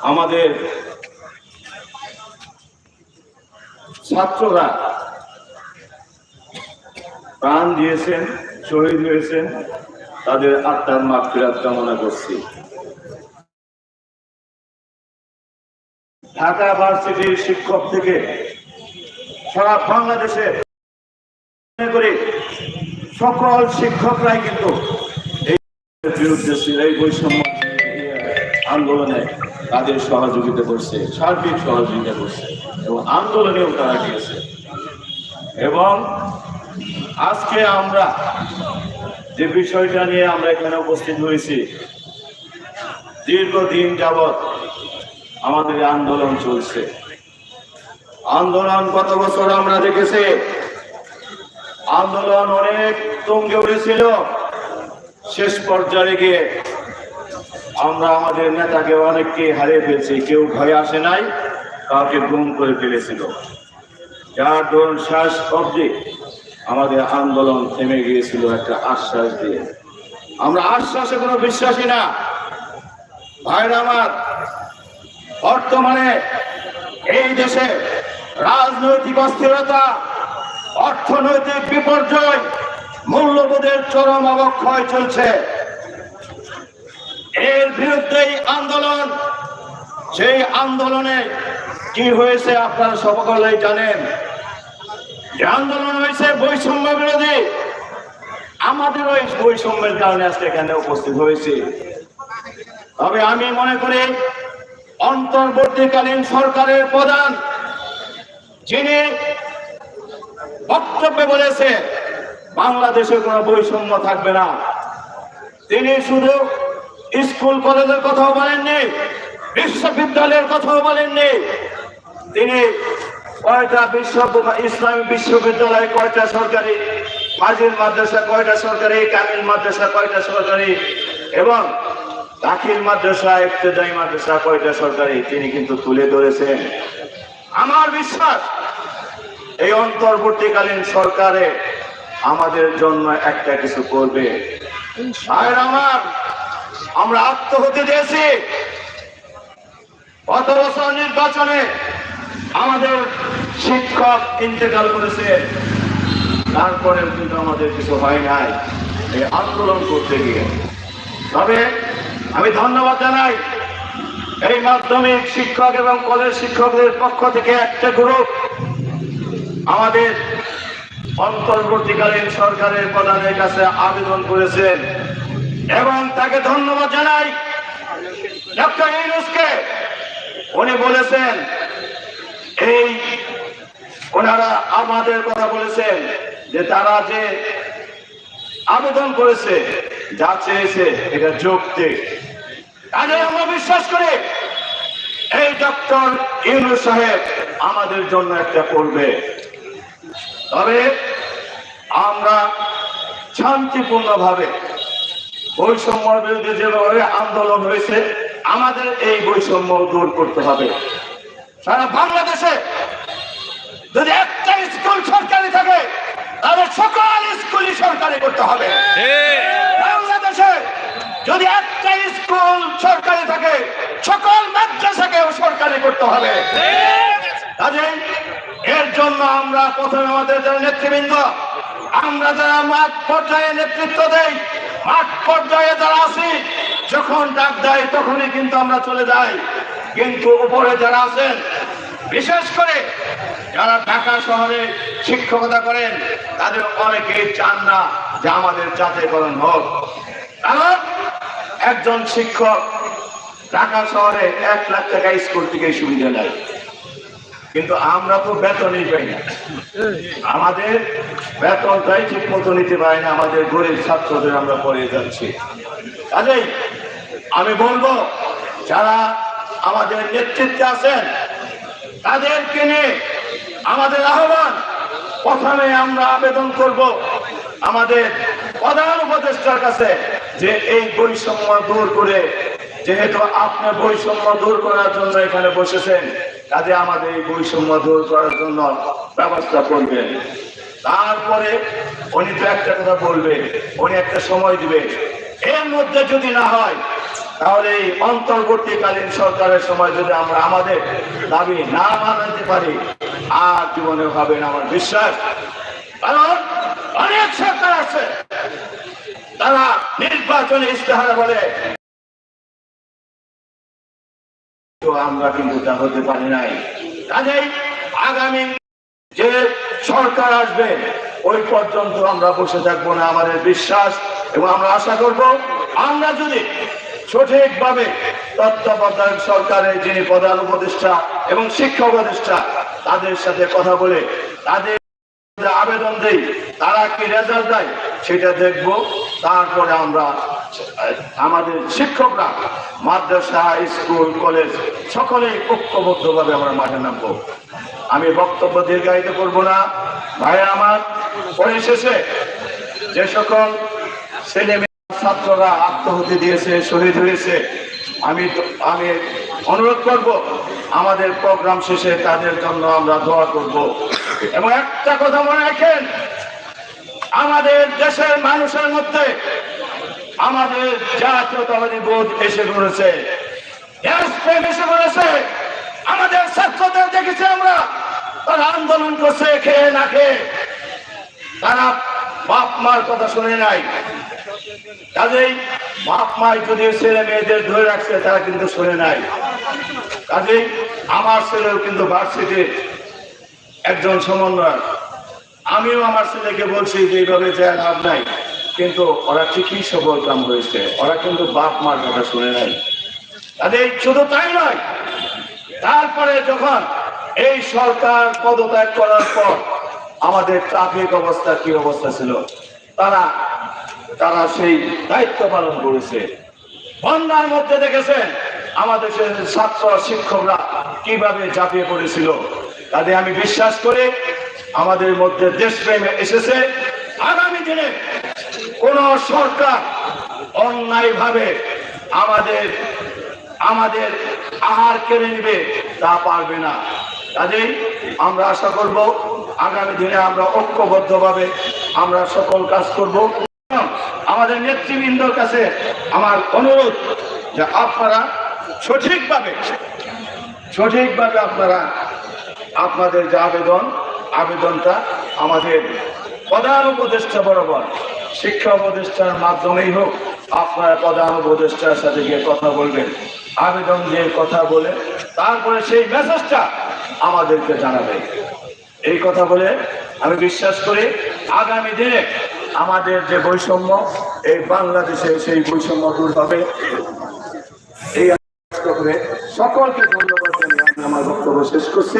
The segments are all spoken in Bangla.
আমাদের ছাত্ররা প্রাণ দিয়েছেন, শহীদ হয়েছেন, তাদের আত্মার মাঠ ফেরাত কামনা করছি। ঢাকা ভার্সিটির শিক্ষক থেকে সারা বাংলাদেশে করি সকল শিক্ষকরাই কিন্তু এই বিরুদ্ধে ছিল এই বৈষম্য আন্দোলনে তাদের সহযোগিতা করছে, সার্বিক সহযোগিতা করছে এবং আন্দোলনেও তারা গিয়েছে। এবং আজকে আমরা যে বিষয়টা নিয়ে আমরা এখানে উপস্থিত হয়েছি, দীর্ঘদিন যাবৎ আমাদের আন্দোলন চলছে। আন্দোলন কত বছর আমরা দেখেছি? আন্দোলন অনেক তুঙ্গে উঠেছিল। শেষ পর্যায়ে গিয়ে আমরা আমাদের নেতাকে অনেককে হারিয়ে ফেলছি। কেউ ভয়ে আসে নাই, কাউকে গুম করে ফেলেছিল। যার দরুন শ্বাস অবধি আমাদের আন্দোলন থেমে গিয়েছিল একটা আশ্বাস দিয়ে। আমরা আশ্বাসে কোনো বিশ্বাসী না। ভাইরা আমার, বর্তমানে এই দেশে রাজনৈতিক অস্থিরতা, অর্থনৈতিক বিপর্যয়, মূল্যবোধের চরম অবক্ষয় চলছে। এর বিরুদ্ধেই আন্দোলন, সেই আন্দোলনে কি হয়েছে আপনারা সকলেই জানেন। যে আন্দোলন হয়েছে বৈষম্য বিরোধী। আমাদের ওই বৈষম্যের কারণে আজকে এখানে উপস্থিত হয়েছে। তবে আমি মনে করি, অন্তর্বর্তীকালীন সরকারের প্রধান যিনি বক্তব্যে বলেছে বাংলাদেশে কোনো বৈষম্য থাকবে না। তিনি শুধু স্কুল কলেজের কথাও বলেননি, বিশ্ববিদ্যালয়ের কথাও বলেননি। তিনি কয়টা বিশ্ব ইসলামী বিশ্ববিদ্যালয়, কয়টা সরকারি, ফাজিল মাদ্রাসা, কয়টা সরকারি, কামিল মাদ্রাসা, কয়টা সরকারি, এবং দাখিল মাদ্রাসা ইফতেদায়ী মাদ্রাসা, কয়টা সরকারি, তিনি কিন্তু তুলে ধরেছেন। আমার বিশ্বাস, এই অন্তর্বর্তীকালীন সরকারে আমাদের জন্য একটা কিছু করবে। আমার আমরা আত্মহতি দিয়েছি গত বছর নির্বাচনে আমাদের শিক্ষক ইন্তেকাল করেছে। তারপরেও কিন্তু আমাদের কিছু হয় নাই এই আন্দোলন করতে গিয়ে। তবে আমি ধন্যবাদ জানাই এই মাধ্যমিক শিক্ষক এবং কলেজ শিক্ষকদের পক্ষ থেকে একটা গ্রুপ আমাদের অন্তর্বর্তীকালীন সরকারের প্রধানের কাছে আবেদন করেছেন। এবং তাকে ধন্যবাদ জানাই ডক্টর ইউনুসকে। উনি বলেছেন, এই ওনারা আমাদের কথা বলেছেন যে তারা যে আবেদন করেছে, যা চেয়েছে, এটা যৌক্তিক। তাহলে আমরা বিশ্বাস করি, এই ডক্টর ইউনুস সাহেব আমাদের জন্য একটা করবে। তবে আমরা শান্তিপূর্ণভাবে বৈষম্যের বিরুদ্ধে যেভাবে আন্দোলন হয়েছে আমাদের এই বৈষম্য দূর করতে হবে। সারা বাংলাদেশে যদি একটা স্কুল সরকারি থাকে তাহলে সকল স্কুলই সরকারি করতে হবে। বাংলাদেশে যদি একটা স্কুল সরকারি থাকে সকল মাদ্রাসাকেও সরকারি করতে হবে। কাজেই এর জন্য আমরা প্রথমে আমাদের যারা নেতৃবৃন্দ আমরা যারা মাঠ পর্যায়ে নেতৃত্ব দেই মাঠ পর্যায়ে যারা আছি, যখন ডাক দেয়, তখনই কিন্তু আমরা চলে যাই। কিন্তু উপরে যারা আছেন, বিশেষ করে যারা ঢাকা শহরে শিক্ষকতা করেন, তাদের অনেকেই চান না যে আমাদের যাচাইকরণ হোক। কারণ একজন শিক্ষক ঢাকা শহরে এক লাখ টাকা স্কুল থেকে সুবিধা নেয় কিন্তু আমরা তো বেতনই পাই না। আমাদের বেতনটাই ঠিক মতো নিতে পারি না, আমাদের গরিব ছাত্রদের আমরা পড়িয়ে যাচ্ছি। কাজেই আমি বলব, যারা আমাদের নেতৃত্বে আছেন, তাদেরকে নিয়ে আমাদের আহ্বান, প্রথমে আমরা আবেদন করব আমাদের প্রধান উপদেষ্টার কাছে যে এই বৈষম্য দূর করে, যেহেতু আপনি বৈষম্য দূর করার জন্য এখানে বসেছেন কাজে আমাদের এই বৈষম্য দূর করার জন্য ব্যবস্থা করবেন। তারপরে উনি তো একটা কথা বলবে, উনি একটা সময় দিবে। এর মধ্যে যদি না হয়, তাহলে এই অন্তর্বর্তীকালীন সরকারের সময় যদি আমরা আমাদের দাবি না মানাতে পারি, আর জীবনে হবে না আমার বিশ্বাস। কারণ অনেক সরকার আছে, তারা নির্বাচনে ইস্তেহারা বলে তো আমরা কিন্তু তা হতে পারি নাই। কাজেই আগামী যে সরকার আসবে, ওই পর্যন্ত আমরা বসে থাকব না, আমাদের বিশ্বাস। এবং আমরা আশা করব, আমরা যদি সঠিকভাবে তত্ত্বাবধায়ক সরকারের যিনি প্রধান উপদেষ্টা এবং শিক্ষা উপদেষ্টা, তাদের সাথে কথা বলে তাদের আবেদন দেই, তারা কি রেজাল্ট দেয় সেটা দেখব। তারপরে আমরা আমাদের শিক্ষকরা, মাদ্রাসা, স্কুল, কলেজ, সকলেই ঐক্যবদ্ধভাবে আমরা মাঠে নামবো। আমি বক্তব্য দীর্ঘায়িত করব না। ভাই, আমার পরিশেষে যে সকল ছেলে ছাত্ররা আত্মহতি দিয়েছে, শহীদ হয়েছে, আমি আমি অনুরোধ করব, আমাদের প্রোগ্রাম শেষে তাদের জন্য আমরা দোয়া করব। এবং একটা কথা মনে রাখেন, আমাদের দেশের মানুষের মধ্যে আমাদের জাতীয়তাবাদী বোধ এসে পড়েছে এসে পড়েছে আমাদের ছাত্রদের দেখেছি আমরা। তারা আন্দোলন করছে, খেয়ে না খেয়ে। তারা বাপ মার কথা শুনে নাই। কাজেই বাপ মাই যদি ছেলে মেয়েদের ধরে রাখছে, তারা কিন্তু শুনে নাই। কাজেই আমার ছেলেও কিন্তু ভার্সিটির একজন সমন্বয় আমিও আমার ছেলেকে বলছি যে এইভাবে যায় লাভ নাই। কিন্তু ওরা ঠিকই সবল কাম হয়েছে ওরা কিন্তু বাপ মার কথা শুনে নাই। তাদের শুধু তাই নয়, তারপরে যখন এই সরকার পদত্যাগ করার পর আমাদের ট্রাফিক অবস্থা কি অবস্থা ছিল, তারা তারা সেই দায়িত্ব পালন করেছে। বন্যার মধ্যে দেখেছেন, আমাদের ছাত্র শিক্ষকরা কীভাবে ঝাঁপিয়ে পড়েছিল। তাদের আমি বিশ্বাস করে, আমাদের মধ্যে দেশপ্রেম এসেছে। আগামী দিনে কোন সরকার অন্যায় ভাবে আমাদের আমাদের আহার কেড়ে নেবে, তা পারবে না। কাজেই আমরা আশা করব, আগামী দিনে আমরা ঐক্যবদ্ধভাবে আমরা সকল কাজ করব। আমাদের নেতৃবৃন্দর কাছে আমার অনুরোধ যে আপনারা সঠিকভাবে সঠিকভাবে আপনারা আপনাদের যে আবেদন, আবেদনটা আমাদের প্রধান উপদেষ্টা বরাবর শিক্ষা উপদেষ্টার মাধ্যমেই হোক, আপনার প্রধান উপদেষ্টার সাথে গিয়ে কথা বলবেন, আবেদন দিয়ে কথা বলে, তারপরে সেই মেসেজটা আমাদেরকে জানাবে এই কথা বলে আমি বিশ্বাস করি, আগামী দিনে আমাদের যে বৈষম্য, এই বাংলাদেশে সেই বৈষম্য দূর হবে। এই করে সকলকে ধন্যবাদ জানিয়ে আমি আমার বক্তব্য শেষ করছি।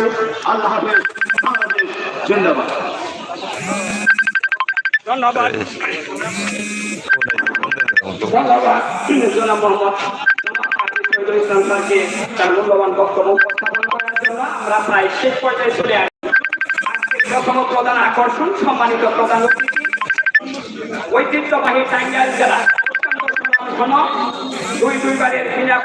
আল্লাহ হাফেজ, বাংলাদেশ, জিন্দাবাদ। ধন্যবাদ। ধন্যবাদ। জনাব মোহাম্মদ ইসলাম স্যারকে তার মূল্যবান বক্তব্য উপস্থাপন করার জন্য আমরা প্রায় শেষ পর্যায়ে চলে আসি প্রথম প্রধান আকর্ষণ সম্মানিত প্রধান ঐতিহ্যবাহী টাঙ্গাইল জেলা দুই দুইবারের ক্রীড়া